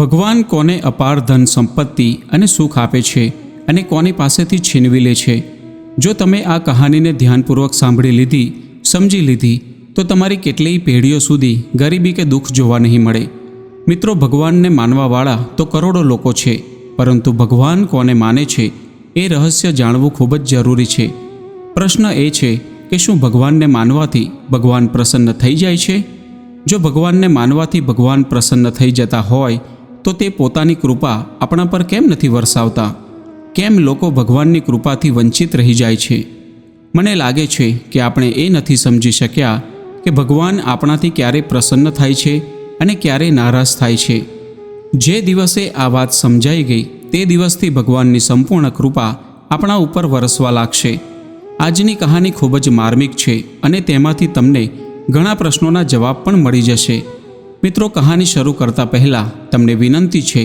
ભગવાન કોને અપાર ધન સંપત્તિ અને સુખ આપે છે અને કોની પાસેથી છીનવી લે છે? જો તમે આ કહાનીને ધ્યાનપૂર્વક સાંભળી લીધી, સમજી લીધી, તો તમારી કેટલીય પેઢીઓ સુધી ગરીબી કે દુઃખ જોવા નહીં મળે. મિત્રો, ભગવાનને માનવાવાળા તો કરોડો લોકો છે, પરંતુ ભગવાન કોને માને છે એ રહસ્ય જાણવું ખૂબ જ જરૂરી છે. પ્રશ્ન એ છે કે શું ભગવાનને માનવાથી ભગવાન પ્રસન્ન થઈ જાય છે? જો ભગવાનને માનવાથી ભગવાન પ્રસન્ન થઈ જતા હોય તો તે પોતાની કૃપા આપણા પર કેમ નથી વરસાવતા? કેમ લોકો ભગવાનની કૃપાથી વંચિત રહી જાય છે? મને લાગે છે કે આપણે એ નથી સમજી શક્યા કે ભગવાન આપણાથી ક્યારે પ્રસન્ન થાય છે અને ક્યારે નારાજ થાય છે. જે દિવસે આ વાત સમજાઈ ગઈ, તે દિવસથી ભગવાનની સંપૂર્ણ કૃપા આપણા ઉપર વરસવા લાગશે. આજની કહાની ખૂબ જ માર્મિક છે અને તેમાંથી તમને ઘણા પ્રશ્નોના જવાબ પણ મળી જશે. મિત્રો, કહાની શરૂ કરતા પહેલાં તમને વિનંતી છે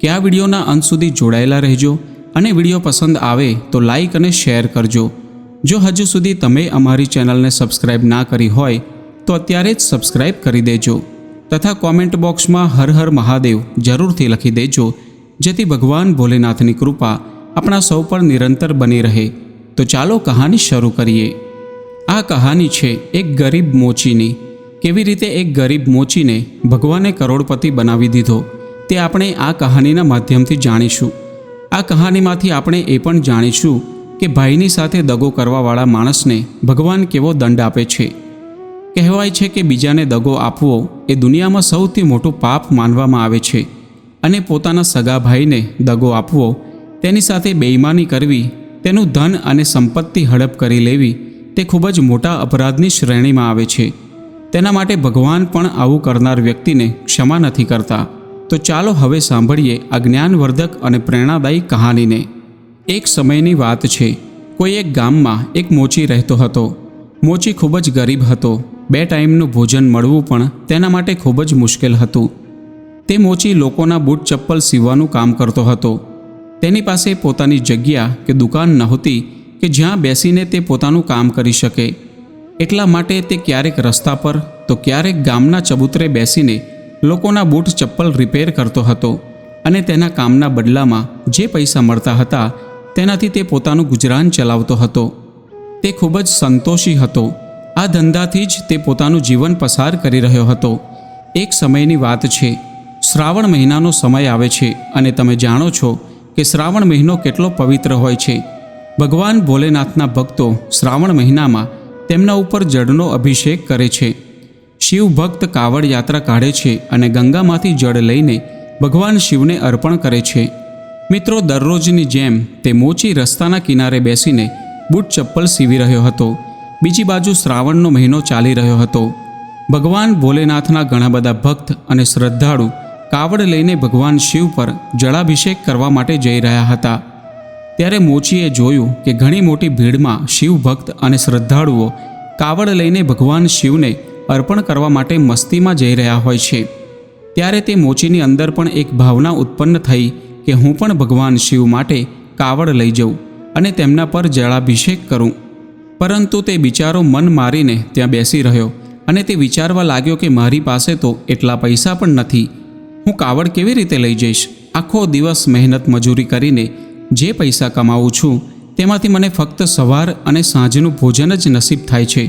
કે આ વિડીયોના અંત સુધી જોડાયેલા રહેજો અને વીડિયો પસંદ આવે તો લાઈક અને શેર કરજો. જો હજુ સુધી તમે અમારી ચેનલને સબસ્ક્રાઇબ ના કરી હોય, તો અત્યારે જ સબસ્ક્રાઇબ કરી દેજો તથા કોમેન્ટ બોક્સમાં હર હર મહાદેવ જરૂરથી લખી દેજો, જેથી ભગવાન ભોલેનાથની કૃપા આપણા સૌ પર નિરંતર બની રહે. તો ચાલો કહાની શરૂ કરીએ. આ કહાની છે એક ગરીબ મોચીની. કેવી રીતે એક ગરીબ મોચીને ભગવાને કરોડપતિ બનાવી દીધો તે આપણે આ કહાનીના માધ્યમથી જાણીશું. આ કહાનીમાંથી આપણે એ પણ જાણીશું કે ભાઈની સાથે દગો કરવાવાળા માણસને ભગવાન કેવો દંડ આપે છે. કહેવાય છે કે બીજાને દગો આપવો એ દુનિયામાં સૌથી મોટું પાપ માનવામાં આવે છે અને પોતાના સગા ભાઈને દગો આપવો તેની સાથે બેઈમાની કરવી, તેનું ધન અને સંપત્તિ હડપ કરી લેવી તે ખૂબ જ મોટા અપરાધની શ્રેણીમાં આવે છે. તેના માટે ભગવાન પણ આવું કરનાર વ્યક્તિને ક્ષમા નથી કરતા. તો ચાલો હવે સાંભળીએ આ જ્ઞાનવર્ધક અને પ્રેરણાદાયી કહાનીને. એક સમયની વાત છે. કોઈ એક ગામમાં એક મોચી રહેતો હતો. મોચી ખૂબ જ ગરીબ હતો. બે ટાઈમનું ભોજન મળવું પણ તેના માટે ખૂબ જ મુશ્કેલ હતું. તે મોચી લોકોના બૂટ ચપ્પલ સીવવાનું કામ કરતો હતો. તેની પાસે પોતાની જગ્યા કે દુકાન નહોતી કે જ્યાં બેસીને તે પોતાનું કામ કરી શકે. એટલા માટે તે ક્યારેક રસ્તા પર તો ક્યારેક ગામના ચબૂતરે બેસીને લોકોના બૂટ ચપ્પલ રિપેર કરતો હતો અને તેના કામના બદલામાં જે પૈસા મળતા હતા તેનાથી તે પોતાનું ગુજરાન ચલાવતો હતો. તે ખૂબ જ સંતોષી હતો. આ ધંધાથી જ તે પોતાનું જીવન પસાર કરી રહ્યો હતો. એક સમયની વાત છે, શ્રાવણ મહિનાનો સમય આવે છે અને તમે જાણો છો કે શ્રાવણ મહિનો કેટલો પવિત્ર હોય છે. ભગવાન ભોલેનાથના ભક્તો શ્રાવણ મહિનામાં તેમના ઉપર જળનો અભિષેક કરે છે. શિવ ભક્ત કાવડ યાત્રા કાઢે છે અને ગંગામાંથી જળ લઈને ભગવાન શિવને અર્પણ કરે છે. મિત્રો, દરરોજની જેમ તે મોચી રસ્તાના કિનારે બેસીને બૂટ ચપ્પલ સીવી રહ્યો હતો. બીજી બાજુ શ્રાવણનો મહિનો ચાલી રહ્યો હતો. ભગવાન ભોલેનાથના ઘણા બધા ભક્ત અને શ્રદ્ધાળુ કાવડ લઈને ભગવાન શિવ પર જળાભિષેક કરવા માટે જઈ રહ્યા હતા. ત્યારે મોચીએ જોયું કે ઘણી મોટી ભીડમાં શિવ ભક્ત અને શ્રદ્ધાળુઓ કાવડ લઈને ભગવાન શિવને અર્પણ કરવા માટે મસ્તીમાં જઈ રહ્યા હોય છે. ત્યારે તે મોચીની અંદર પણ એક ભાવના ઉત્પન્ન થઈ કે હું પણ ભગવાન શિવ માટે કાવડ લઈ જઉં અને તેમના પર જળાભિષેક કરું. પરંતુ તે બિચારો મન મારીને ત્યાં બેસી રહ્યો અને તે વિચારવા લાગ્યો કે મારી પાસે તો એટલા પૈસા પણ નથી. હું કાવડ કેવી રીતે લઈ જઈશ? આખો દિવસ મહેનત મજૂરી કરીને જે પૈસા કમાવું છું, તેમાંથી મને ફક્ત સવાર અને સાંજનું ભોજન જ નસીબ થાય છે.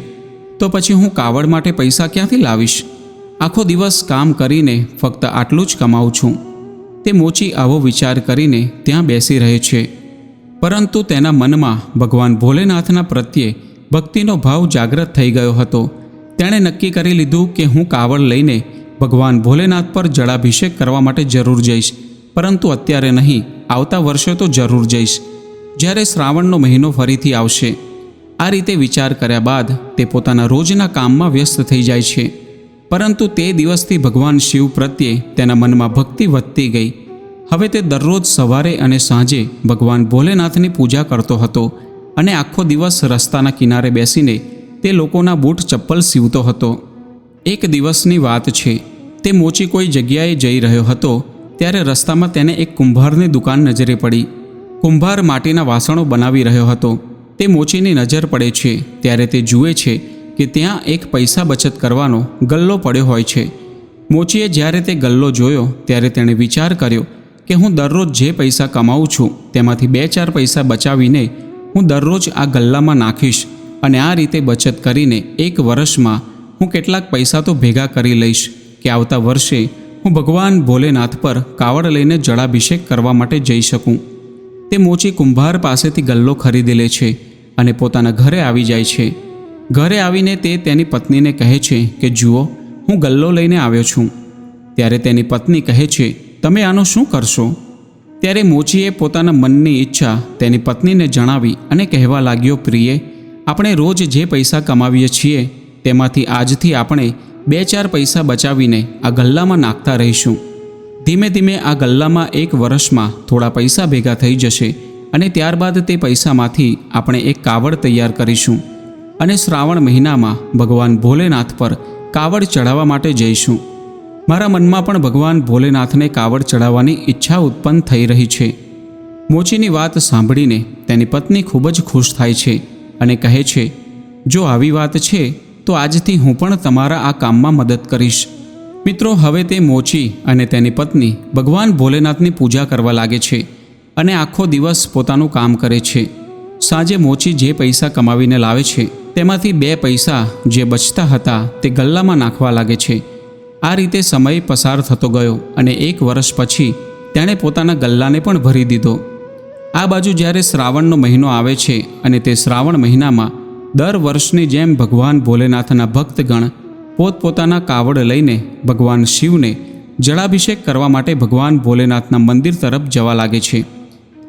તો પછી હું કાવડ માટે પૈસા ક્યાંથી લાવીશ? આખો દિવસ કામ કરીને ફક્ત આટલું જ કમાવું છું. તે મોચી આવો વિચાર કરીને ત્યાં બેસી રહે છે. પરંતુ તેના મનમાં ભગવાન ભોલેનાથના પ્રત્યે ભક્તિનો ભાવ જાગ્રત થઈ ગયો હતો. તેણે નક્કી કરી લીધું કે હું કાવડ લઈને ભગવાન ભોલેનાથ પર જળાભિષેક કરવા માટે જરૂર જઈશ, પરંતુ અત્યારે નહીં. આવતા વર્ષે તો જરૂર જઈશ. જ્યારે શ્રાવણનો મહિનો ફરીથી આવશે. આ રીતે વિચાર કર્યા બાદ તે પોતાના રોજના કામમાં વ્યસ્ત થઈ જાય છે. પરંતુ તે દિવસથી ભગવાન શિવ પ્રત્યે તેના મનમાં ભક્તિ વધતી ગઈ. હવે તે દરરોજ સવારે અને સાંજે ભગવાન ભોલેનાથની પૂજા કરતો હતો અને આખો દિવસ રસ્તાના કિનારે બેસીને તે લોકોના બૂટ ચપ્પલ સીવતો હતો. એક દિવસની વાત છે, તે મોચી કોઈ જગ્યાએ જઈ રહ્યો હતો ત્યારે રસ્તામાં તેને એક કુંભારની દુકાન નજરે પડી. કુંભાર માટીના વાસણો બનાવી રહ્યો હતો. તે મોચીની નજર પડે છે. ત્યારે તે જુએ છે કે ત્યાં એક પૈસા બચત કરવાનો ગલ્લો પડ્યો હોય છે. મોચીએ જ્યારે તે ગલ્લો જોયો, ત્યારે તેણે વિચાર કર્યો કે હું દરરોજ જે પૈસા કમાઉં છું, તેમાંથી બે ચાર પૈસા બચાવીને હું દરરોજ આ ગલ્લામાં નાખીશ અને આ રીતે બચત કરીને એક વર્ષમાં હું કેટલાક પૈસા તો ભેગા કરી લઈશ કે આવતા વર્ષે હું ભગવાન ભોલેનાથ પર કાવડ લઈને જળાભિષેક કરવા માટે જઈ શકું. તે મોચી કુંભાર પાસેથી ગલ્લો ખરીદી લે છે અને પોતાના ઘરે આવી જાય છે. ઘરે આવીને તે તેની પત્નીને કહે છે કે, જુઓ, હું ગલ્લો લઈને આવ્યો છું. ત્યારે તેની પત્ની કહે છે, તમે આનું શું કરશો? ત્યારે મોચીએ પોતાના મનની ઈચ્છા તેની પત્નીને જણાવી અને કહેવા લાગ્યો, પ્રિયે, આપણે રોજ જે પૈસા કમાવીએ છીએ, તેમાંથી આજથી આપણે બે ચાર પૈસા બચાવીને આ ગલ્લામાં નાખતા રહીશું. ધીમે ધીમે આ ગલ્લામાં એક વર્ષમાં થોડા પૈસા ભેગા થઈ જશે અને ત્યારબાદ તે પૈસામાંથી આપણે એક કાવડ તૈયાર કરીશું અને શ્રાવણ મહિનામાં ભગવાન ભોલેનાથ પર કાવડ ચડાવવા માટે જઈશું. મારા મનમાં પણ ભગવાન ભોલેનાથને કાવડ ચડાવવાની ઈચ્છા ઉત્પન્ન થઈ રહી છે. મોચીની વાત સાંભળીને તેની પત્ની ખૂબ જ ખુશ થાય છે અને કહે છે, જો આવી વાત છે તો આજથી હું પણ તમારા આ કામમાં મદદ કરીશ. મિત્રો, હવે તે મોચી અને તેની પત્ની ભગવાન ભોલેનાથની પૂજા કરવા લાગે છે અને આખો દિવસ પોતાનું કામ કરે છે. સાંજે મોચી જે પૈસા કમાવીને લાવે છે, તેમાંથી બે પૈસા જે બચતા હતા તે ગલ્લામાં નાખવા લાગે છે. આ રીતે સમય પસાર થતો ગયો અને એક વર્ષ પછી તેણે પોતાના ગલ્લાને પણ ભરી દીધો. આ બાજુ જ્યારે શ્રાવણનો મહિનો આવે છે અને તે શ્રાવણ મહિનામાં દર વર્ષની જેમ ભગવાન ભોલેનાથના ભક્તગણ પોતપોતાના કાવડ લઈને ભગવાન શિવને જળાભિષેક કરવા માટે ભગવાન ભોલેનાથના મંદિર તરફ જવા લાગે છે.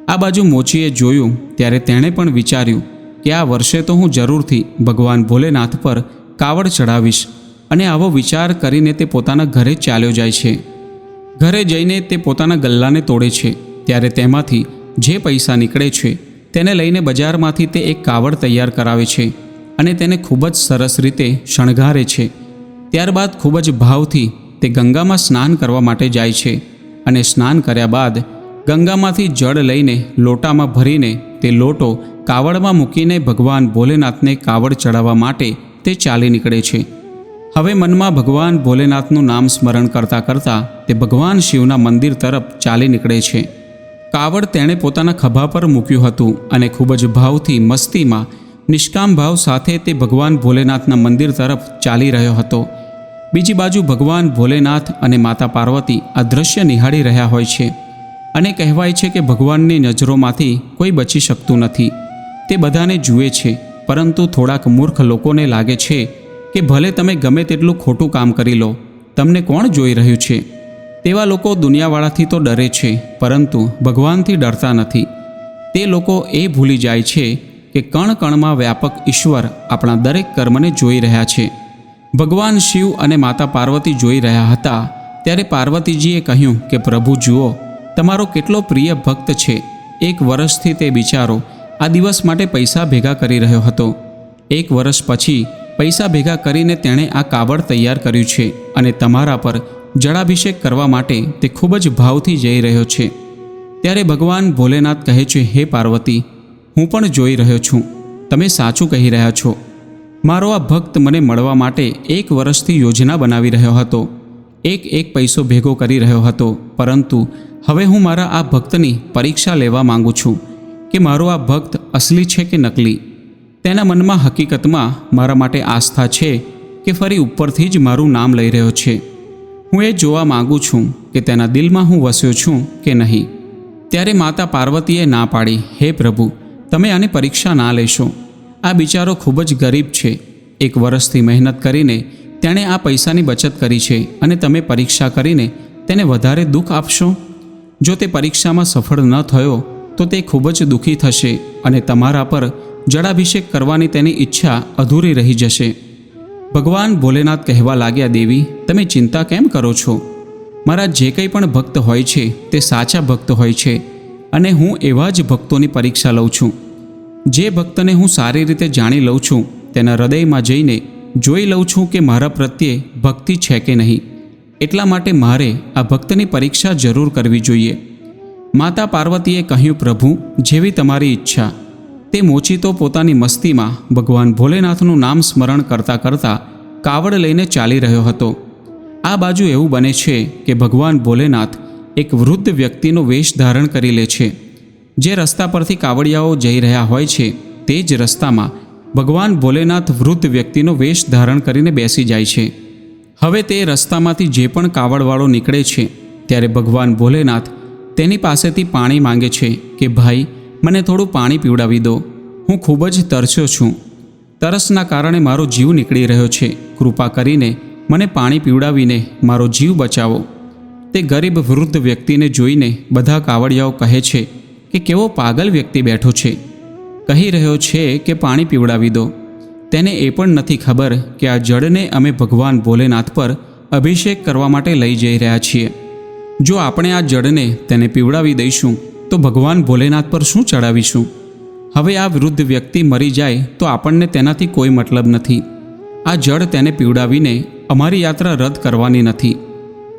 આ બાજુ મોચીએ જોયું ત્યારે તેણે પણ વિચાર્યું કે આ વર્ષે તો હું જરૂરથી ભગવાન ભોલેનાથ પર કાવડ ચડાવીશ અને આવો વિચાર કરીને તે પોતાના ઘરે ચાલ્યો જાય છે. ઘરે જઈને તે પોતાના ગલ્લાને તોડે છે ત્યારે તેમાંથી જે પૈસા નીકળે છે તેને લઈને બજારમાંથી તે એક કાવડ તૈયાર કરાવે છે અને તેને ખૂબ જ સરસ રીતે શણગારે છે. ત્યારબાદ ખૂબ જ ભાવથી તે ગંગામાં સ્નાન કરવા માટે જાય છે અને સ્નાન કર્યા બાદ ગંગામાંથી જળ લઈને લોટામાં ભરીને તે લોટો કાવડમાં મૂકીને ભગવાન ભોલેનાથને કાવડ ચડાવવા માટે તે ચાલી નીકળે છે. હવે મનમાં ભગવાન ભોલેનાથનું નામ સ્મરણ કરતાં કરતાં તે ભગવાન શિવના મંદિર તરફ ચાલી નીકળે છે. કાવડ તેણે પોતાના ખભા પર મૂક્યું હતું અને ખૂબ જ ભાવથી મસ્તીમાં નિષ્કામ ભાવ સાથે તે ભગવાન ભોલેનાથના મંદિર તરફ ચાલી રહ્યો હતો. બીજી બાજુ ભગવાન ભોલેનાથ અને માતા પાર્વતી આ દ્રશ્ય નિહાળી રહ્યા હોય છે અને કહેવાય છે કે ભગવાનની નજરોમાંથી કોઈ બચી શકતું નથી. તે બધાને જુએ છે, પરંતુ થોડાક મૂર્ખ લોકોને લાગે છે કે ભલે તમે ગમે તેટલું ખોટું કામ કરી લો, તમને કોણ જોઈ રહ્યું છે? તેવા લોકો દુનિયાવાળાથી તો ડરે છે, પરંતુ ભગવાનથી ડરતા નથી. તે લોકો એ ભૂલી જાય છે કે કણ કણમાં વ્યાપક ઈશ્વર આપણા દરેક કર્મને જોઈ રહ્યા છે. ભગવાન શિવ અને માતા પાર્વતી જોઈ રહ્યા હતા, ત્યારે પાર્વતીજીએ કહ્યું કે, પ્રભુ, જુઓ, તમારો કેટલો પ્રિય ભક્ત છે. એક વર્ષથી તે બિચારો આ દિવસ માટે પૈસા ભેગા કરી રહ્યો હતો. એક વર્ષ પછી પૈસા ભેગા કરીને તેણે આ કાવડ તૈયાર કર્યું છે અને તમારા પર જળાભિષેક કરવા માટે તે ખૂબ જ ભાવથી જઈ રહ્યો છે. ત્યારે ભગવાન ભોલેનાથ કહે છે, હે પાર્વતી, હું પણ જોઈ રહ્યો છું. તમે સાચું કહી રહ્યા છો. મારો આ ભક્ત મને મળવા માટે એક વર્ષથી યોજના બનાવી રહ્યો હતો. એક એક પૈસો ભેગો કરી રહ્યો હતો. પરંતુ હવે હું મારા આ ભક્તની પરીક્ષા લેવા માંગુ છું કે મારો આ ભક્ત અસલી છે કે નકલી. તેના મનમાં હકીકતમાં મારા માટે આસ્થા છે કે ફરી ઉપરથી જ મારું નામ લઈ રહ્યો છે. હું એ જોવા માગું છું કે તેના દિલમાં હું વસ્યો છું કે નહીં. ત્યારે માતા પાર્વતીએ ના પાડી, હે પ્રભુ, તમે આની પરીક્ષા ના લેશો. આ બિચારો ખૂબ જ ગરીબ છે. એક વર્ષથી મહેનત કરીને તેણે આ પૈસાની બચત કરી છે અને તમે પરીક્ષા કરીને તેને વધારે દુઃખ આપશો? જો તે પરીક્ષામાં સફળ ન થયો, તો તે ખૂબ જ દુઃખી થશે અને તમારા પર જળાભિષેક કરવાની તેની ઈચ્છા અધૂરી રહી જશે. ભગવાન ભોલેનાથ કહેવા લાગ્યા, દેવી, તમે ચિંતા કેમ કરો છો? મારા જે કંઈ પણ ભક્ત હોય છે, તે સાચા ભક્ત હોય છે અને હું એવા જ ભક્તોની પરીક્ષા લઉં છું. જે ભક્તને હું સારી રીતે જાણી લઉં છું, તેના હૃદયમાં જઈને જોઈ લઉં છું કે મારા પ્રત્યે ભક્તિ છે કે નહીં. એટલા માટે મારે આ ભક્તની પરીક્ષા જરૂર કરવી જોઈએ. માતા પાર્વતીએ કહ્યું, પ્રભુ, જેવી તમારી ઈચ્છા તે મોચીતો પોતાની મસ્તીમાં ભગવાન ભોલેનાથનું નામ સ્મરણ કરતાં કરતાં કાવડ લઈને ચાલી રહ્યો હતો. આ બાજુ એવું બને છે કે ભગવાન ભોલેનાથ એક વૃદ્ધ વ્યક્તિનો વેશ ધારણ કરી લે છે. જે રસ્તા પરથી કાવડિયાઓ જઈ રહ્યા હોય છે તે જ રસ્તામાં ભગવાન ભોલેનાથ વૃદ્ધ વ્યક્તિનો વેશ ધારણ કરીને બેસી જાય છે. હવે તે રસ્તામાંથી જે પણ કાવડવાળો નીકળે છે, ત્યારે ભગવાન ભોલેનાથ તેની પાસેથી પાણી માંગે છે કે, ભાઈ મને થોડું પાણી પીવડાવી દો. હું ખૂબ જ તરસ્યો છું. તરસના કારણે મારો જીવ નીકળી રહ્યો છે. કૃપા કરીને મને પાણી પીવડાવીને મારો જીવ બચાવો. તે ગરીબ વૃદ્ધ વ્યક્તિને જોઈને બધા કાવડિયાઓ કહે છે કે કેવો પાગલ વ્યક્તિ બેઠો છે. કહી રહ્યો છે કે પાણી પીવડાવી દો. તેને એ પણ નથી ખબર કે આ જળને અમે ભગવાન ભોલેનાથ પર અભિષેક કરવા માટે લઈ જઈ રહ્યા છીએ. જો આપણે આ જળને તેને પીવડાવી દઈશું તો ભગવાન ભોલેનાથ પર શું ચડાવીશું? હવે આ વૃદ્ધ વ્યક્તિ મરી જાય તો આપણને તેનાથી કોઈ મતલબ નથી. આ જળ તેને પીવડાવીને અમારી યાત્રા રદ કરવાની નથી.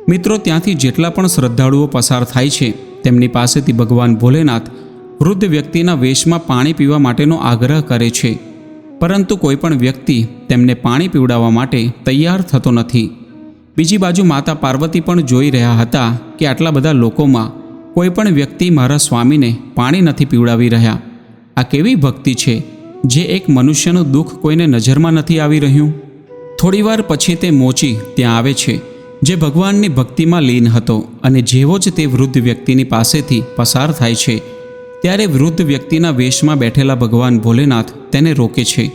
મિત્રો, ત્યાંથી જેટલા પણ શ્રદ્ધાળુઓ પસાર થાય છે, તેમની પાસેથી ભગવાન ભોલેનાથ વૃદ્ધ વ્યક્તિના વેશમાં પાણી પીવા માટેનો આગ્રહ કરે છે. પરંતુ કોઈ પણ વ્યક્તિ તેમને પાણી પીવડાવવા માટે તૈયાર થતો નથી. બીજી બાજુ માતા પાર્વતી પણ જોઈ રહ્યા હતા કે આટલા બધા લોકોમાં કોઈ પણ વ્યક્તિ મારા સ્વામીને પાણી નથી પીવડાવી રહ્યા. આ કેવી ભક્તિ છે, જે એક મનુષ્યનું દુઃખ કોઈને નજરમાં નથી આવી રહ્યું? થોડીવાર પછી તે મોચી ત્યાં આવે છે, જે ભગવાનની ભક્તિમાં લીન હતો અને જેવો જ તે વૃદ્ધ વ્યક્તિની પાસેથી પસાર થાય છે, ત્યારે વૃદ્ધ વ્યક્તિના વેશમાં બેઠેલા ભગવાન ભોલેનાથ તેને રોકે છે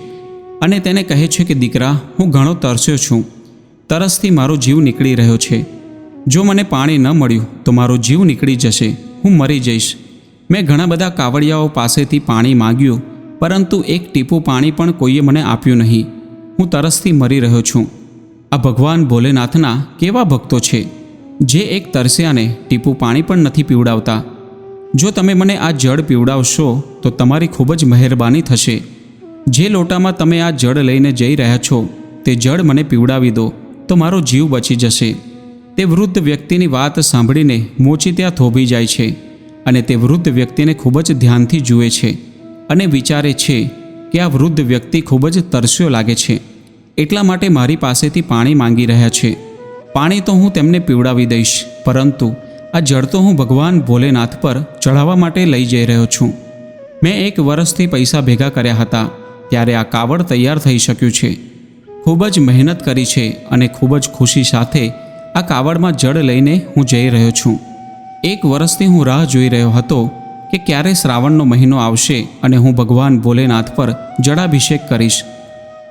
અને તેને કહે છે કે, દીકરા, હું ઘણો તરસ્યો છું. તરસથી મારો જીવ નીકળી રહ્યો છે. જો મને પાણી ન મળ્યું, તો મારો જીવ નીકળી જશે. હું મરી જઈશ. મેં ઘણા બધા કાવડિયાઓ પાસેથી પાણી માંગ્યું, પરંતુ એક ટીપું પાણી પણ કોઈએ મને આપ્યું નહીં. હું તરસથી મરી રહ્યો છું. આ ભગવાન ભોલેનાથના કેવા ભક્તો છે? જે એક તરસ્યાને ટીપું પાણી પણ નથી પીવડાવતા. જો તમે મને આ જળ પીવડાવશો, તો તમારી ખૂબ જ મહેરબાની થશે. જે લોટામાં તમે આ જળ લઈને જઈ રહ્યા છો, તે જળ મને પીવડાવી દો, તો મારો જીવ બચી જશે. તે વૃદ્ધ વ્યક્તિની વાત સાંભળીને મોચી ત્યાં થોભી જાય છે અને તે વૃદ્ધ વ્યક્તિને ખૂબ જ ધ્યાનથી જુએ છે અને વિચારે છે કે આ વૃદ્ધ વ્યક્તિ ખૂબ જ તરસ્યો લાગે છે. એટલા માટે મારી પાસેથી પાણી માંગી રહ્યા છે. પાણી તો હું તેમને પીવડાવી દઈશ, પરંતુ આ જળ તો હું ભગવાન ભોલેનાથ પર ચઢાવવા માટે લઈ જઈ રહ્યો છું. મેં એક વર્ષથી પૈસા ભેગા કર્યા હતા, ત્યારે આ કાવડ તૈયાર થઈ શક્યું છે. ખૂબ જ મહેનત કરી છે અને ખૂબ જ ખુશી સાથે આ કાવડમાં જળ લઈને હું જઈ રહ્યો છું. એક વર્ષથી હું રાહ જોઈ રહ્યો હતો કે ક્યારે શ્રાવણનો મહિનો આવશે અને હું ભગવાન ભોલેનાથ પર જળાભિષેક કરીશ.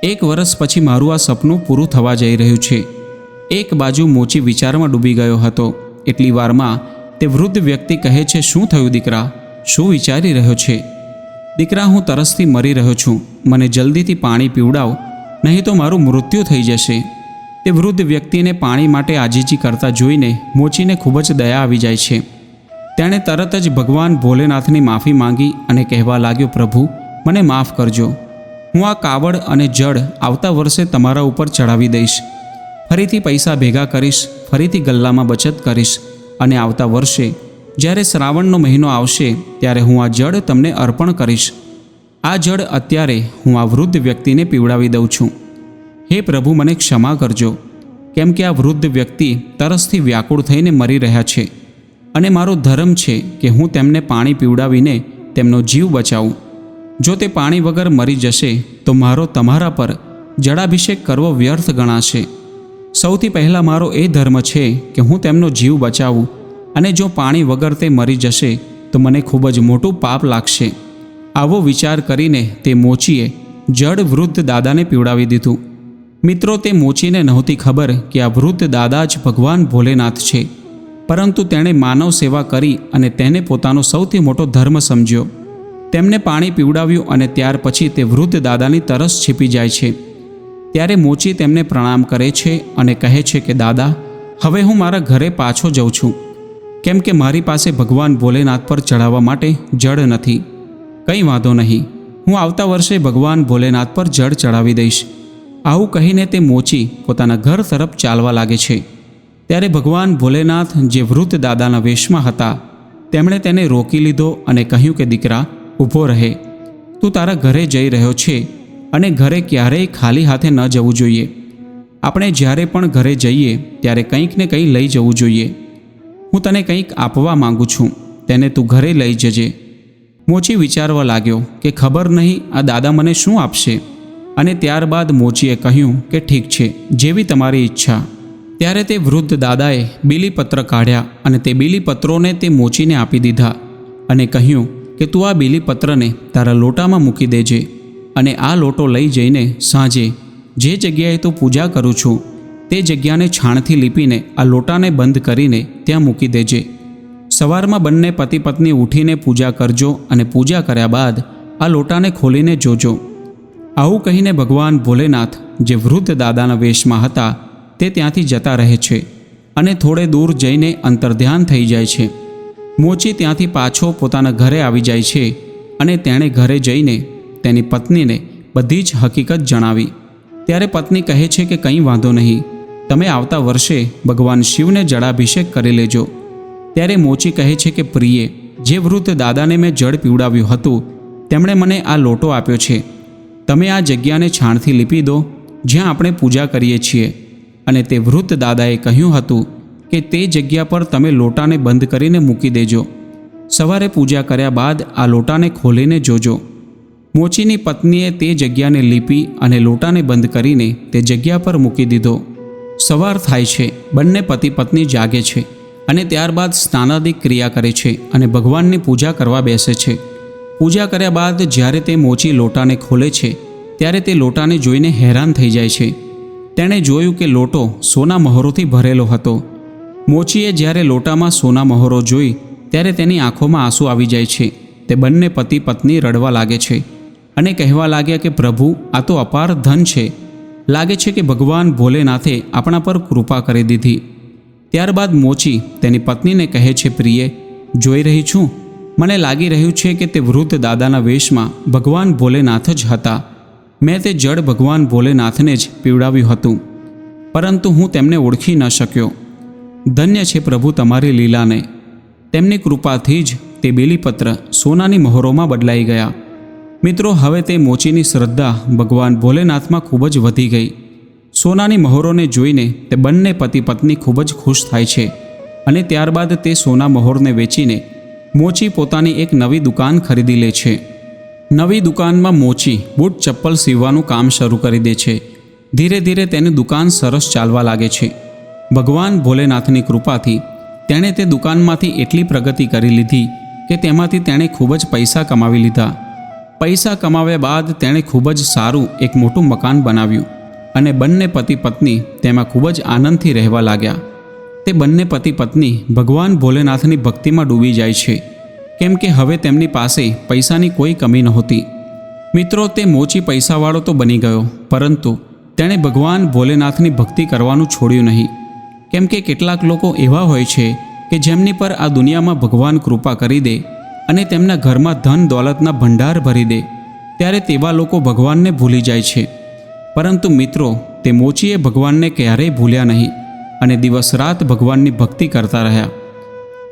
એક વર્ષ પછી મારું આ સપનું પૂરું થવા જઈ રહ્યું છે. એક બાજુ મોચી વિચારમાં ડૂબી ગયો હતો. એટલી વારમાં તે વૃદ્ધ વ્યક્તિ કહે છે, શું થયું દીકરા? શું વિચારી રહ્યો છે? દીકરા, હું તરસથી મરી રહ્યો છું. મને જલ્દીથી પાણી પીવડાવ, નહીં તો મારું મૃત્યુ થઈ જશે. તે વૃદ્ધ વ્યક્તિને પાણી માટે આજીજી કરતા જોઈને મોચીને ખૂબ જ દયા આવી જાય છે. તેણે તરત જ ભગવાન ભોલેનાથની માફી માંગી અને કહેવા લાગ્યો, પ્રભુ, મને માફ કરજો. હું આ કાવડ અને જળ આવતા વર્ષે તમારા ઉપર ચડાવી દઈશ. ફરીથી પૈસા ભેગા કરીશ, ફરીથી ગલ્લામાં બચત કરીશ અને આવતા વર્ષે, જ્યારે શ્રાવણનો મહિનો આવશે, ત્યારે હું આ જળ તમને અર્પણ કરીશ. આ જળ અત્યારે હું આ વૃદ્ધ વ્યક્તિને પીવડાવી દઉં છું. હે પ્રભુ, મને ક્ષમા કરજો, કેમ કે આ વૃદ્ધ વ્યક્તિ તરસથી વ્યાકુળ થઈને મરી રહ્યા છે અને મારો ધર્મ છે કે હું તેમને પાણી પીવડાવીને તેમનો જીવ બચાવું. જો તે પાણી વગર મરી જશે, તો મારો તમારા પર જળાભિષેક કરવો વ્યર્થ ગણાશે. સૌથી પહેલાં મારો એ ધર્મ છે કે હું તેમનો જીવ બચાવું અને જો પાણી વગર તે મરી જશે, તો મને ખૂબ જ મોટું પાપ લાગશે. આવો વિચાર કરીને તે મોચીએ જડ વૃદ્ધ દાદાને પીવડાવી દીધું. મિત્રો, તે મોચીને નહોતી ખબર કે આ વૃદ્ધ દાદા જ ભગવાન ભોલેનાથ છે. પરંતુ તેણે માનવ સેવા કરી અને તેને પોતાનો સૌથી મોટો ધર્મ સમજ્યો. તેમને પાણી પીવડાવ્યું અને ત્યાર પછી તે વૃદ્ધ દાદાની તરસ છીપી જાય છે. ત્યારે મોચી તેમને પ્રણામ કરે છે અને કહે છે કે, દાદા, હવે હું મારા ઘરે પાછો જઉં છું. કેમ કે મારી પાસે ભગવાન ભોલેનાથ પર ચઢાવવા માટે જળ નથી. કંઈ વાંધો નહીં. હું આવતા વર્ષે ભગવાન ભોલેનાથ પર જળ ચડાવી દઈશ. આવું કહીને તે મોચી પોતાના ઘર તરફ ચાલવા લાગે છે. ત્યારે ભગવાન ભોલેનાથ જે વૃદ્ધ દાદાના વેશમાં હતા, તેમણે તેને રોકી લીધો અને કહ્યું કે, દીકરા, ઊભો રહે. તું તારા ઘરે જઈ રહ્યો છે અને ઘરે ક્યારેય ખાલી હાથે ન જવું જોઈએ. આપણે જ્યારે પણ ઘરે જઈએ, ત્યારે કંઈક ને કંઈ લઈ જવું જોઈએ. હું તને કંઈક આપવા માંગુ છું, તેને તું ઘરે લઈ જજે. મોચી વિચારવા લાગ્યો કે, ખબર નહીં આ દાદા મને શું આપશે? અને ત્યારબાદ મોચીએ કહ્યું કે ઠીક છે, જેવી તમારી ઈચ્છા. ત્યારે તે વૃદ્ધ દાદાએ બીલીપત્ર કાઢ્યા અને તે બીલીપત્રોને તે મોચીને આપી દીધા અને કહ્યું કે તું આ બીલીપત્રને તારા લોટામાં મૂકી દેજે અને આ લોટો લઈ જઈને સાંજે જે જગ્યાએ તું પૂજા કરું છું, તે જગ્યાને છાણથી લીપીને આ લોટાને બંધ કરીને ત્યાં મૂકી દેજે. સવારમાં બંને પતિ પત્ની ઉઠીને પૂજા કરજો અને પૂજા કર્યા બાદ આ લોટાને ખોલીને જોજો. આવું કહીને ભગવાન ભોલેનાથ, જે વૃદ્ધ દાદાના વેશમાં હતા, તે ત્યાંથી જતા રહે છે અને થોડે દૂર જઈને અંતર્ધ્યાન થઈ જાય છે. મોચી ત્યાંથી પાછો પોતાના ઘરે આવી જાય છે અને તેણે ઘરે જઈને તેની પત્નીને બધી જ હકીકત જણાવી. ત્યારે પત્ની કહે છે કે કંઈ વાંધો નહીં, તમે આવતા વર્ષે ભગવાન શિવને જળાભિષેક કરી લેજો. ત્યારે મોચી કહે છે કે, પ્રિયે, જે વૃદ્ધ દાદાને મેં જળ પીવડાવ્યું હતું, તેમણે મને આ લોટો આપ્યો છે. તમે આ જગ્યાને છાણથી લીપી દો, જ્યાં આપણે પૂજા કરીએ છીએ. અને તે વૃદ્ધ દાદાએ કહ્યું હતું કે તે જગ્યા પર તમે લોટાને બંધ કરીને મૂકી દેજો. સવારે પૂજા કર્યા બાદ આ લોટાને ખોલીને જોજો. મોચીની પત્નીએ તે જગ્યાને લીપી અને લોટાને બંધ કરીને તે જગ્યા પર મૂકી દીધો. સવાર થાય છે, બંને પતિ પત્ની જાગે છે અને ત્યારબાદ સ્નાનાદિક ક્રિયા કરે છે અને ભગવાનની પૂજા કરવા બેસે છે. પૂજા કર્યા બાદ જ્યારે તે મોચી લોટાને ખોલે છે, ત્યારે તે લોટાને જોઈને હેરાન થઈ જાય છે. તેણે જોયું કે લોટો સોના મહોરોથી ભરેલો હતો. મોચીએ જ્યારે લોટામાં સોના મહોરો જોઈ, ત્યારે તેની આંખોમાં આંસુ આવી જાય છે. તે બંને પતિ પત્ની રડવા લાગે છે અને કહેવા લાગ્યા કે, પ્રભુ, આ તો અપાર ધન છે. લાગે છે કે ભગવાન ભોલેનાથે આપણા પર કૃપા કરી દીધી. ત્યારબાદ મોચી તેની પત્નીને કહે છે, પ્રિય, જોઈ રહી છું? મને લાગી રહ્યું છે કે તે વૃદ્ધ દાદાના વેશમાં ભગવાન ભોલેનાથ જ હતા. મેં તે જળ ભગવાન ભોલેનાથને જ પીવડાવ્યું હતું. પરંતુ હું તેમને ઓળખી ન શક્યો. ધન્ય છે પ્રભુ તમારી લીલાને. તેમની કૃપાથી જ તે બેલીપત્ર સોનાની મહોરોમાં બદલાઈ ગયા. મિત્રો, હવે તે મોચીની શ્રદ્ધા ભગવાન ભોલેનાથમાં ખૂબ જ વધી ગઈ. સોનાની મહોરોને જોઈને તે બંને પતિ પત્ની ખૂબ જ ખુશ થાય છે અને ત્યારબાદ તે સોના મહોરને વેચીને મોચી પોતાની એક નવી દુકાન ખરીદી લે છે. નવી દુકાનમાં મોચી બૂટ ચપ્પલ સીવવાનું કામ શરૂ કરી દે છે. ધીરે ધીરે તેની દુકાન સરસ ચાલવા લાગે છે. ભગવાન ભોલેનાથની કૃપાથી તેણે તે દુકાનમાંથી એટલી પ્રગતિ કરી લીધી કે તેમાંથી તેણે ખૂબ જ પૈસા કમાવી લીધા. પૈસા કમાવ્યા બાદ તેણે ખૂબ જ સારું એક મોટું મકાન બનાવ્યું અને બંને પતિ પત્ની તેમાં ખૂબ જ આનંદથી રહેવા લાગ્યા. તે બંને પતિ પત્ની ભગવાન ભોલેનાથની ભક્તિમાં ડૂબી જાય છે. કેમ કે હવે તેમની પાસે પૈસાની કોઈ કમી નહોતી. મિત્રો, તે મોચી પૈસાવાળો તો બની ગયો, પરંતુ તેણે ભગવાન ભોલેનાથની ભક્તિ કરવાનું છોડ્યું નહીં. કેમ કે કેટલાક લોકો એવા હોય છે કે જેમની પર આ દુનિયામાં ભગવાન કૃપા કરી દે અને તેમના ઘરમાં ધન દોલતના ભંડાર ભરી દે, ત્યારે તેવા લોકો ભગવાનને ભૂલી જાય છે. પરંતુ મિત્રો, તે મોચીએ ભગવાનને ક્યારેય ભૂલ્યા નહીં. અને દિવસ રાત ભગવાનની ભક્તિ કરતા રહ્યા.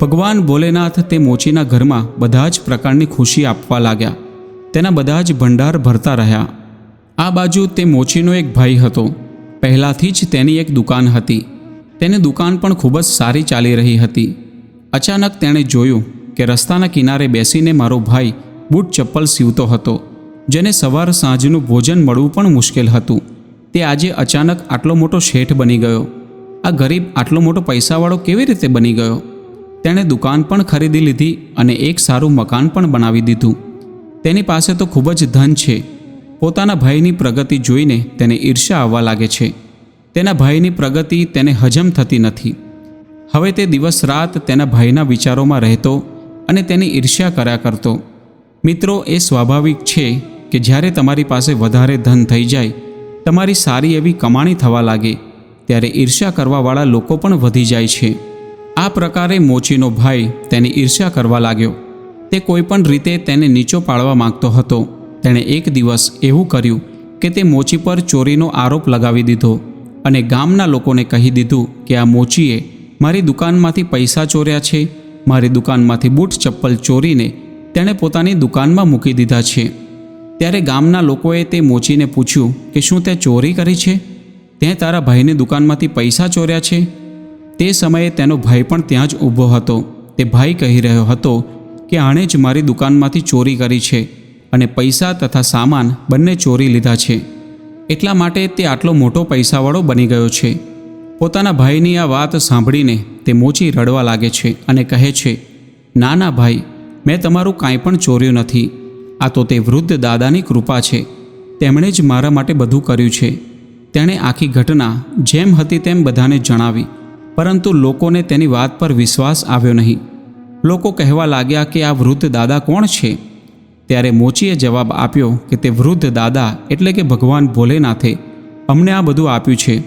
ભગવાન ભોલેનાથ તે મોચીના ઘરમાં બધા જ પ્રકારની ખુશી આપવા લાગ્યા. તેના બધા જ ભંડાર ભરતા રહ્યા. આ બાજુ તે મોચીનો એક ભાઈ હતો. પહેલાંથી જ તેની એક દુકાન હતી. તેની દુકાન પણ ખૂબ જ સારી ચાલી રહી હતી. અચાનક તેણે જોયું કે રસ્તાના કિનારે બેસીને મારો ભાઈ બૂટ ચપ્પલ સીવતો હતો, જેને સવાર સાંજનું ભોજન મળવું પણ મુશ્કેલ હતું. તે આજે અચાનક આટલો મોટો શેઠ બની ગયો. આ ગરીબ આટલો મોટો પૈસાવાળો કેવી રીતે બની ગયો? તેણે દુકાન પણ ખરીદી લીધી અને એક સારું મકાન પણ બનાવી દીધું. તેની પાસે તો ખૂબ જ ધન છે. પોતાના ભાઈની પ્રગતિ જોઈને તેને ઈર્ષ્યા આવવા લાગે છે. તેના ભાઈની પ્રગતિ તેને હજમ થતી નથી. હવે તે દિવસ રાત તેના ભાઈના વિચારોમાં રહેતો અને તેની ઈર્ષ્યા કર્યા કરતો. મિત્રો, એ સ્વાભાવિક છે કે જ્યારે તમારી પાસે વધારે ધન થઈ જાય, તમારી સારી એવી કમાણી થવા લાગે ત્યારે ઈર્ષ્યા કરવાવાળા લોકો પણ વધી જાય છે. આ પ્રકારે મોચીનો ભાઈ તેની ઈર્ષ્યા કરવા લાગ્યો. તે કોઈપણ રીતે તેને નીચો પાડવા માંગતો હતો. તેણે એક દિવસ એવું કર્યું કે તે મોચી પર ચોરીનો આરોપ લગાવી દીધો અને ગામના લોકોને કહી દીધું કે આ મોચીએ મારી દુકાનમાંથી પૈસા ચોર્યા છે, મારી દુકાનમાંથી બૂટ ચપ્પલ ચોરીને તેણે પોતાની દુકાનમાં મૂકી દીધા છે. ત્યારે ગામના લોકોએ તે મોચીને પૂછ્યું કે શું તે ચોરી કરી છે? તે તારા ભાઈની દુકાનમાંથી પૈસા ચોર્યા છે? તે સમયે તેનો ભાઈ પણ ત્યાં જ ઊભો હતો. તે ભાઈ કહી રહ્યો હતો કે, આણે જ મારી દુકાનમાંથી ચોરી કરી છે અને પૈસા તથા સામાન બંને ચોરી લીધા છે. એટલા માટે તે આટલો મોટો પૈસાવાળો બની ગયો છે. પોતાના ભાઈની આ વાત સાંભળીને તે મોચી રડવા લાગે છે અને કહે છે, ના ના ભાઈ, મેં તમારું કાંઈ પણ ચોર્યું નથી. આ તો તે વૃદ્ધ દાદાની કૃપા છે. તેમણે જ મારા માટે બધું કર્યું છે. તેણે આખી ઘટના જેમ હતી તેમ બધાને જણાવી, પરંતુ લોકોને તેની વાત પર વિશ્વાસ આવ્યો નહીં. લોકો કહેવા લાગ્યા કે આ વૃદ્ધ દાદા કોણ છે? ત્યારે મોચીએ જવાબ આપ્યો કે તે વૃદ્ધ દાદા એટલે કે ભગવાન ભોલેનાથે અમને આ બધું આપ્યું છે.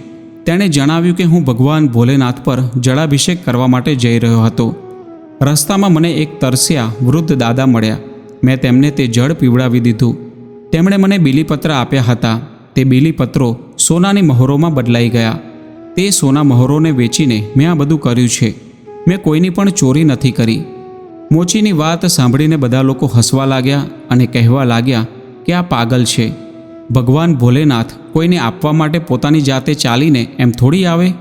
તેણે જણાવ્યું કે હું ભગવાન ભોલેનાથ પર જળાભિષેક કરવા માટે જઈ રહ્યો હતો. રસ્તામાં મને એક તરસ્યા વૃદ્ધ દાદા મળ્યા. મેં તેમને તે જળ પીવડાવી દીધું. તેમણે મને બીલીપત્ર આપ્યા હતા. તે બીલીપત્રો સોનાની મહોરોમાં બદલાઈ ગયા. તે સોના મહોરોને વેચીને મેં આ બધું કર્યું છે. મેં કોઈની પણ ચોરી નથી કરી. મોચીની વાત સાંભળીને બધા લોકો હસવા લાગ્યા અને કહેવા લાગ્યા કે આ પાગલ છે. ભગવાન ભોલેનાથ કોઈને આપવા માટે પોતાની જાતે ચાલીને એમ થોડી આવે?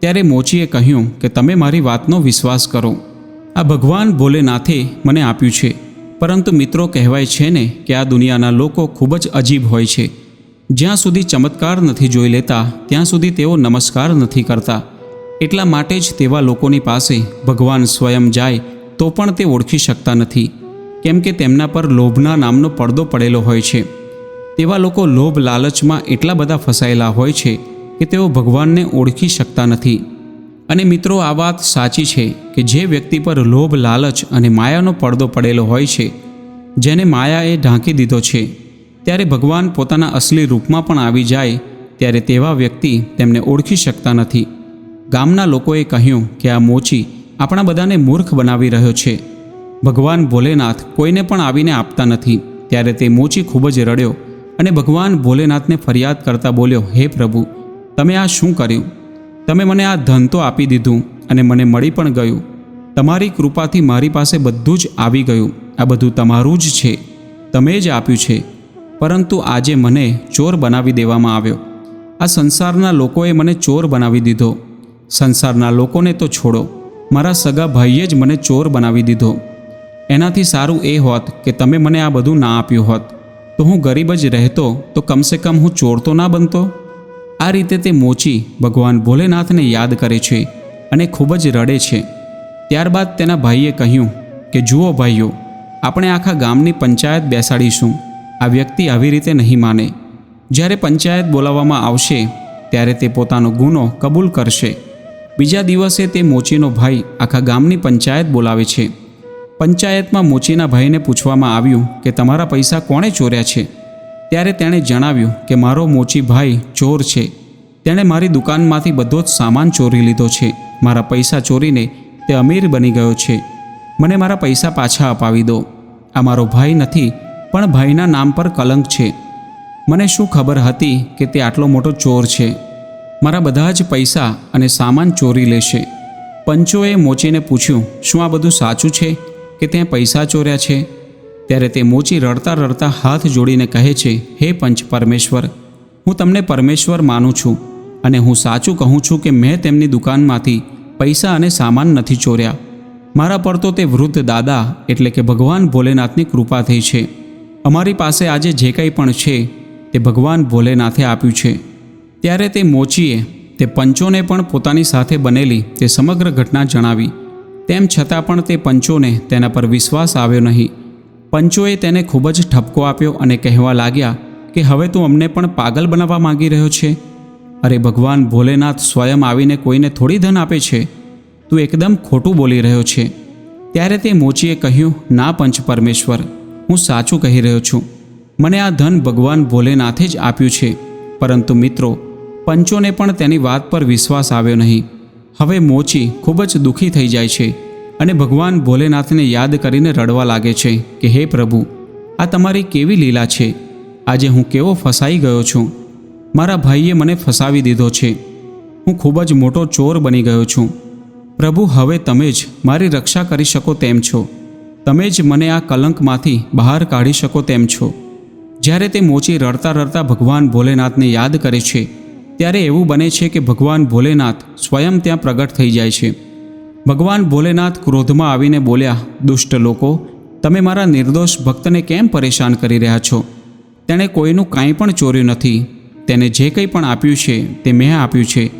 ત્યારે મોચીએ કહ્યું કે તમે મારી વાતનો વિશ્વાસ કરો. આ ભગવાન ભોલેનાથે મને આપ્યું છે. પરંતુ મિત્રો કહેવાય છે ને કે આ દુનિયાના લોકો ખૂબ જ અજીબ હોય છે. જ્યાં સુધી ચમત્કાર નથી જોઈ લેતા, ત્યાં સુધી તેઓ નમસ્કાર નથી કરતા. એટલા માટે જ તેવા લોકોની પાસે ભગવાન સ્વયં જાય, તો પણ તે ઓળખી શકતા નથી. કેમ કે તેમના પર લોભના નામનો પડદો પડેલો હોય છે. તેવા લોકો લોભ લાલચમાં એટલા બધા ફસાયેલા હોય છે કે તેઓ ભગવાનને ઓળખી શકતા નથી. અને મિત્રો, આ વાત સાચી છે કે જે વ્યક્તિ પર લોભ, લાલચ અને માયાનો પડદો પડેલો હોય છે, જેને માયાએ ઢાંકી દીધો છે ત્યારે ભગવાન પોતાના અસલી રૂપમાં પણ આવી જાય, ત્યારે તેવા વ્યક્તિ તેમને ઓળખી શકતા નથી. ગામના લોકોએ કહ્યું કે આ મોચી આપણા બધાને મૂર્ખ બનાવી રહ્યો છે. ભગવાન ભોલેનાથ કોઈને પણ આવીને આપતા નથી, ત્યારે તે મોચી ખૂબ જ રડ્યો અને ભગવાન ભોલેનાથને ફરિયાદ કરતા બોલ્યો, હે પ્રભુ, તમે આ શું કર્યું? તમે મને આ ધન તો આપી દીધું અને મને મળી પણ ગયું. તમારી કૃપાથી મારી પાસે બધું જ આવી ગયું. આ બધું તમારું જ છે. તમે જ આપ્યું છે. પરંતુ આજે મને ચોર બનાવી દેવામાં આવ્યો. આ સંસારના લોકોએ મને ચોર બનાવી દીધો. સંસારના લોકોને તો છોડો. મારા સગા ભાઈએ જ મને ચોર બનાવી દીધો. એનાથી સારું એ હોત કે તમે મને આ બધું ના આપ્યું હોત. તો હું ગરીબ જ રહેતો, તો કમસે કમ હું ચોર તો ના બનતો? આ રીતે તે મોચી ભગવાન ભોલેનાથને યાદ કરે છે અને ખૂબ જ રડે છે. ત્યારબાદ તેના ભાઈએ કહ્યું કે, જુઓ ભાઈઓ, આપણે આખા ગામની પંચાયત બેસાડીશું. આ વ્યક્તિ આવી રીતે નહીં માને. જ્યારે પંચાયત બોલાવવામાં આવશે, ત્યારે તે પોતાનો ગુનો કબૂલ કરશે. બીજા દિવસે તે મોચીનો ભાઈ આખા ગામની પંચાયત બોલાવે છે. પંચાયતમાં મોચીના ભાઈને પૂછવામાં આવ્યું કે, તમારા પૈસા કોણે ચોર્યા છે? ત્યારે તેણે જણાવ્યું કે, મારો મોચી ભાઈ ચોર છે. તેણે મારી દુકાનમાંથી બધો જ સામાન ચોરી લીધો છે. મારા પૈસા ચોરીને તે અમીર બની ગયો છે. મને મારા પૈસા પાછા અપાવી દો. આ મારો ભાઈ નથી પણ ભાઈના નામ પર કલંક છે. મને શું ખબર હતી કે તે આટલો મોટો ચોર છે. મારા બધા જ પૈસા અને સામાન ચોરી લેશે. પંચોએ મોચીને પૂછ્યું, શું આ બધું સાચું છે કે ત્યાં પૈસા ચોર્યા છે? ત્યારે તે મોચી રડતા રડતા હાથ જોડીને કહે છે, હે પંચ પરમેશ્વર, હું તમને પરમેશ્વર માનું છું અને હું સાચું કહું છું કે મેં તેમની દુકાનમાંથી પૈસા અને સામાન નથી ચોર્યા. મારા પર તો તે વૃદ્ધ દાદા એટલે કે ભગવાન ભોલેનાથની કૃપા થઈ છે. અમારી પાસે આજે જે કંઈ પણ છે, તે ભગવાન ભોલેનાથે આપ્યું છે. ત્યારે તે મોચીએ તે પંચોને પણ પોતાની સાથે બનેલી તે સમગ્ર ઘટના જણાવી. તેમ છતાં પણ તે પંચોને તેના પર વિશ્વાસ આવ્યો નહીં. પંચોએ તેને ખૂબ જ ઠપકો આપ્યો અને કહેવા લાગ્યા કે હવે તું અમને પણ પાગલ બનાવવા માંગી રહ્યો છે? અરે ભગવાન ભોલેનાથ સ્વયં આવીને કોઈને થોડી ધન આપે છે? તું એકદમ ખોટું બોલી રહ્યો છે. ત્યારે તે મોચીએ કહ્યું, ના પંચ પરમેશ્વર હું સાચું કહી રહ્યો છું. મને આ ધન ભગવાન ભોલેનાથે જ આપ્યું છે. પરંતુ મિત્રો, પંચોને પણ તેની વાત પર વિશ્વાસ આવ્યો નહીં. હવે મોચી ખૂબ જ દુઃખી થઈ જાય છે અને ભગવાન ભોલેનાથને યાદ કરીને રડવા લાગે છે કે, હે પ્રભુ, આ તમારી કેવી લીલા છે? આજે હું કેવો ફસાઈ ગયો છું. મારા ભાઈએ મને ફસાવી દીધો છે. હું ખૂબ જ મોટો ચોર બની ગયો છું. પ્રભુ, હવે તમે જ મારી રક્ષા કરી શકો તેમ છો. તમે જ મને આ કલંકમાંથી બહાર કાઢી શકો તેમ છો. જ્યારે તે મોચી રડતા રડતા ભગવાન ભોલેનાથને યાદ કરે છે, ત્યારે એવું બને છે કે ભગવાન ભોલેનાથ સ્વયં ત્યાં પ્રગટ થઈ જાય છે. ભગવાન ભોલેનાથ ક્રોધમાં આવીને બોલ્યા, દુષ્ટ લોકો, તમે મારા નિર્દોષ ભક્તને કેમ પરેશાન કરી રહ્યા છો? તેણે કોઈનું કાંઈ પણ ચોર્યું નથી. તેને જે કંઈ પણ આપ્યું છે, તે મેં આપ્યું છે.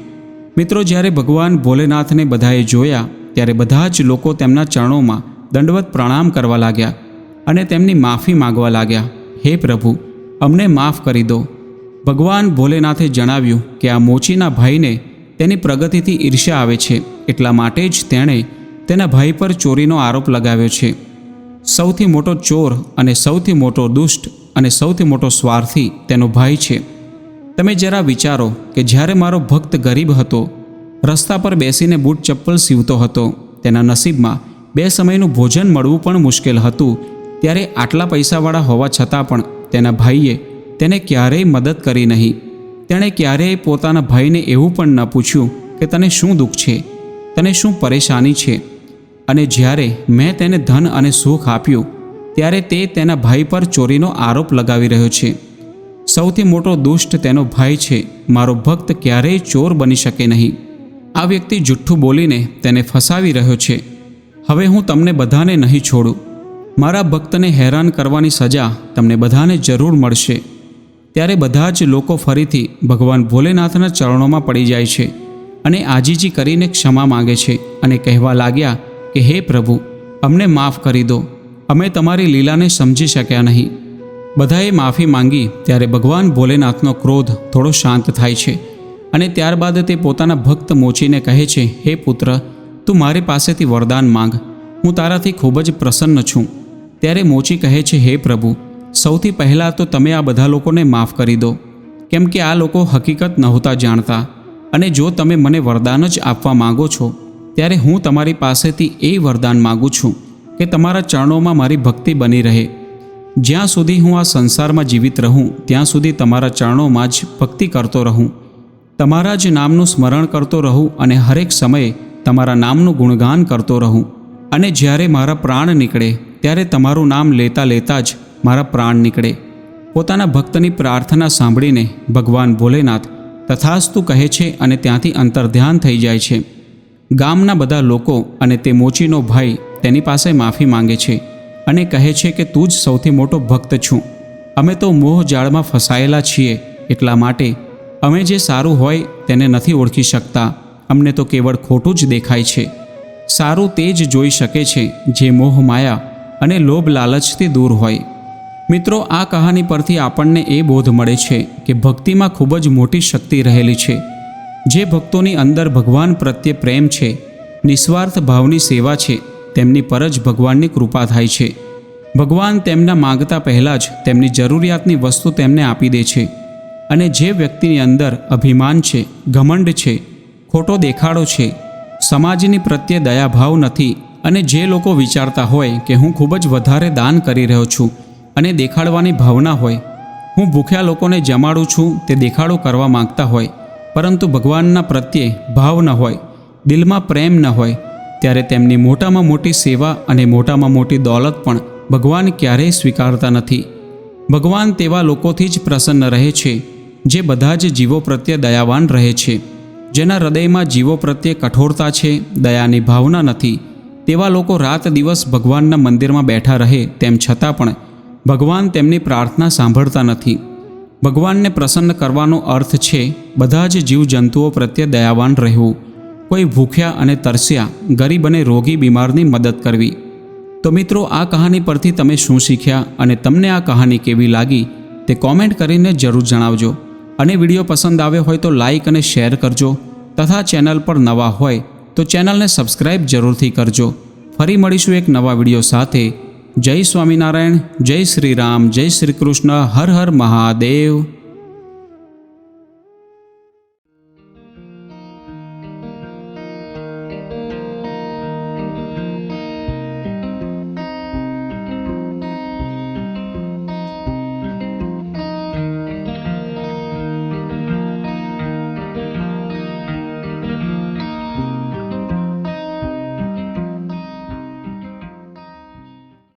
મિત્રો, જ્યારે ભગવાન ભોલેનાથને બધાએ જોયા, ત્યારે બધા જ લોકો તેમના ચરણોમાં દંડવત પ્રણામ કરવા લાગ્યા અને તેમની માફી માગવા લાગ્યા, હે પ્રભુ, અમને માફ કરી દો. ભગવાન ભોલેનાથે જણાવ્યું કે આ મોચીના ભાઈને તેની પ્રગતિથી ઈર્ષ્યા આવે છે, એટલા માટે જ તેણે તેના ભાઈ પર ચોરીનો આરોપ લગાવ્યો છે. સૌથી મોટો ચોર અને સૌથી મોટો દુષ્ટ અને સૌથી મોટો સ્વાર્થી તેનો ભાઈ છે. તમે જરા વિચારો કે જ્યારે મારો ભક્ત ગરીબ હતો, રસ્તા પર બેસીને બૂટ ચપ્પલ સીવતો હતો, તેના નસીબમાં બે સમયનું ભોજન મળવું પણ મુશ્કેલ હતું. ત્યારે આટલા પૈસાવાળા હોવા છતાં પણ તેના ભાઈએ તેને ક્યારેય મદદ કરી નહીં. તેણે ક્યારેય પોતાના ભાઈને એવું પણ ન પૂછ્યું કે તને શું દુઃખ છે? તને શું પરેશાની છે? અને જ્યારે મેં તેને ધન અને સુખ આપ્યું, ત્યારે તે તેના ભાઈ પર ચોરીનો આરોપ લગાવી રહ્યો છે. સૌથી મોટો દુષ્ટ તેનો ભાઈ છે. મારો ભક્ત ક્યારેય ચોર બની શકે નહીં. આ વ્યક્તિ જુઠ્ઠું બોલીને તેને ફસાવી રહ્યો છે. હવે હું તમને બધાને નહીં છોડું. મારા ભક્તને હેરાન કરવાની સજા તમને બધાને જરૂર મળશે. ત્યારે બધા જ લોકો ફરીથી ભગવાન ભોલેનાથના ચરણોમાં પડી જાય છે અને આજીજી કરીને ક્ષમા માંગે છે અને કહેવા લાગ્યા કે, હે પ્રભુ, અમને માફ કરી દો. અમે તમારી લીલાને સમજી શક્યા નહીં. બધાએ માફી માંગી ત્યારે ભગવાન ભોલેનાથનો ક્રોધ થોડો શાંત થાય છે અને ત્યારબાદ તે પોતાના ભક્ત મોચીને કહે છે, હે પુત્ર તું મારી પાસેથી વરદાન માંગ. હું તારાથી ખૂબ જ પ્રસન્ન છું. ત્યારે મોચી કહે છે, હે પ્રભુ, સૌથી પહેલાં તો તમે આ બધા લોકોને માફ કરી દો. કેમ કે આ લોકો હકીકત નહોતા જાણતા. અને જો તમે મને વરદાન જ આપવા માગો છો, ત્યારે હું તમારી પાસેથી એ વરદાન માગું છું કે તમારા ચરણોમાં મારી ભક્તિ બની રહે. જ્યાં સુધી હું આ સંસારમાં જીવિત રહું, ત્યાં સુધી તમારા ચરણોમાં જ ભક્તિ કરતો રહું. તમારા જ નામનું સ્મરણ કરતો રહું અને હરેક સમયે તમારા નામનું ગુણગાન કરતો રહું. અને જ્યારે મારા પ્રાણ નીકળે, ત્યારે તમારું નામ લેતા લેતા જ મારા પ્રાણ નીકળે. પોતાના ભક્તની પ્રાર્થના સાંભળીને ભગવાન ભોલેનાથ તથાસ્તુ કહે છે અને ત્યાંથી અંતર્ધ્યાન થઈ જાય છે. ગામના બધા લોકો અને તે મોચીનો ભાઈ તેની પાસે માફી માંગે છે અને કહે છે કે તું જ સૌથી મોટો ભક્ત છું. અમે તો મોહ જાળમાં ફસાયેલા છીએ એટલા માટે અમે જે સારું હોય તેને નથી ઓળખી શકતા. અમને તો કેવળ ખોટું જ દેખાય છે. સારું તે જ જોઈ શકે છે જે મોહ માયા અને લોભ લાલચથી દૂર હોય. મિત્રો, આ કહાની પરથી આપણને એ બોધ મળે છે કે ભક્તિમાં ખૂબ જ મોટી શક્તિ રહેલી છે. જે ભક્તોની અંદર ભગવાન પ્રત્યે પ્રેમ છે, નિસ્વાર્થ ભાવની સેવા છે, તેમની પર જ ભગવાનની કૃપા થાય છે. ભગવાન તેમના માંગતા પહેલાં જ તેમની જરૂરિયાતની વસ્તુ તેમને આપી દે છે. અને જે વ્યક્તિની અંદર અભિમાન છે, ઘમંડ છે ખોટો દેખાડો છે. સમાજની પ્રત્યે દયાભાવ નથી અને જે લોકો વિચારતા હોય કે હું ખૂબ જ વધારે દાન કરી રહ્યો છું અને દેખાડવાની ભાવના હોય, હું ભૂખ્યા લોકોને જમાડું છું તે દેખાડો કરવા માંગતા હોય, પરંતુ ભગવાનના પ્રત્યે ભાવ ન હોય, દિલમાં પ્રેમ ન હોય, ત્યારે તેમની મોટામાં મોટી સેવા અને મોટામાં મોટી દોલત પણ ભગવાન ક્યારેય સ્વીકારતા નથી. ભગવાન તેવા લોકોથી જ પ્રસન્ન રહે છે, જે બધા જ જીવો પ્રત્યે દયાવાન રહે છે. જેના હૃદયમાં જીવો પ્રત્યે કઠોરતા છે, દયાની ભાવના નથી, તેવા લોકો રાત દિવસ ભગવાનના મંદિરમાં બેઠા રહે તેમ છતાં પણ ભગવાન તેમની પ્રાર્થના સાંભળતા નથી. ભગવાનને પ્રસન્ન કરવાનો અર્થ છે, બધા જ જીવજંતુઓ પ્રત્યે દયાવાન રહેવું. કોઈ ભૂખ્યા અને તરસ્યા, ગરીબ અને રોગી બીમારની મદદ કરવી. તો મિત્રો, આ કહાની પરથી તમે શું શીખ્યા અને તમને આ કહાની કેવી લાગી, તે કોમેન્ટ કરીને જરૂર જણાવજો. અને વીડિયો પસંદ આવ્યો હોય તો લાઈક અને શેર કરજો. તથા ચેનલ પર નવા હોય તો ચેનલને સબસ્ક્રાઈબ જરૂરથી કરજો. ફરી મળીશું એક નવા વીડિયો સાથે. જય સ્વામિનારાયણ, જય શ્રી રામ, જય શ્રી કૃષ્ણ, હર હર મહાદેવ.